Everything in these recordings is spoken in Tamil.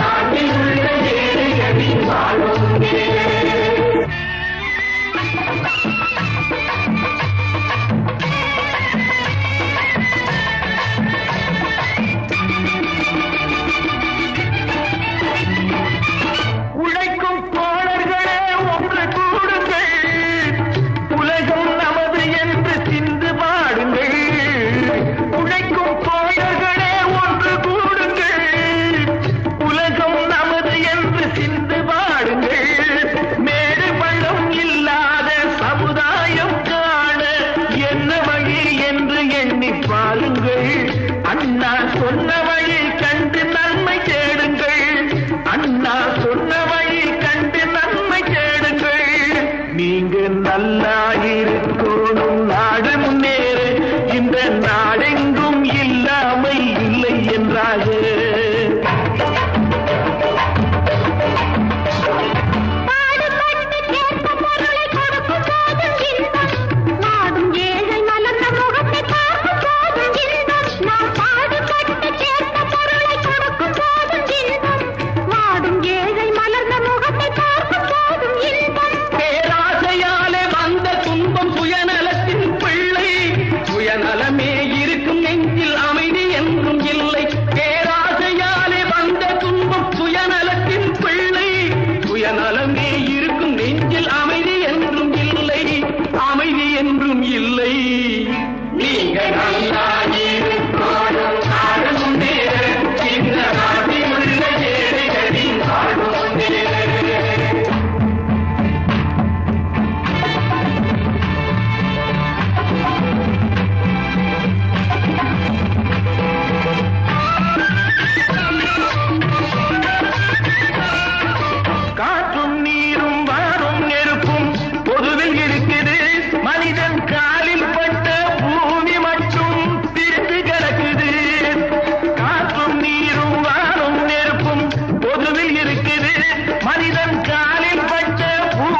நாட்டில் உள்ள ஏழைகளின் வாழும் பாருங்கள் அண்ணா சொன்ன வழி கண்டு நன்மை தேடுங்கள். அண்ணா சொன்ன வழி கண்டு நன்மை தேடுங்கள். நீங்க நல்லா இருக்கணும். நாடு முன்னேறு. இந்த நாடெங்க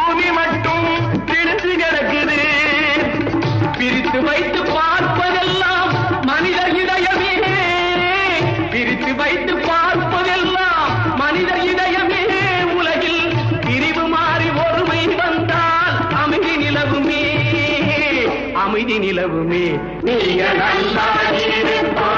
பூமி மட்டும் பிரித்து கிடக்குது. பிரித்து வைத்து பார்ப்பதெல்லாம் மனித இதயமே. பிரித்து வைத்து பார்ப்பதெல்லாம் மனித இதயமே. உலகில் பிரிவு மாறி ஒருமை வந்தால் அமைதி நிலவுமே. அமைதி நிலவுமே. நீங்க நல்லா இருப்பார்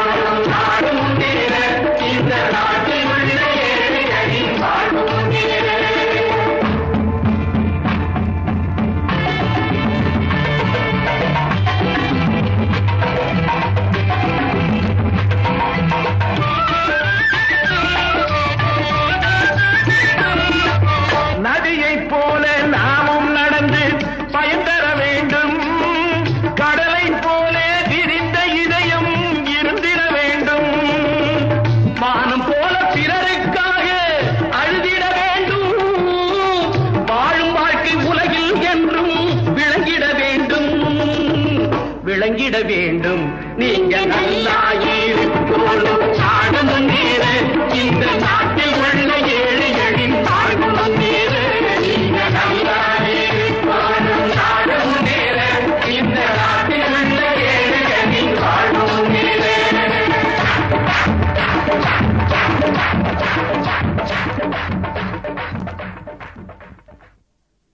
வேண்டும். நீங்க நல்லா இருக்கணும்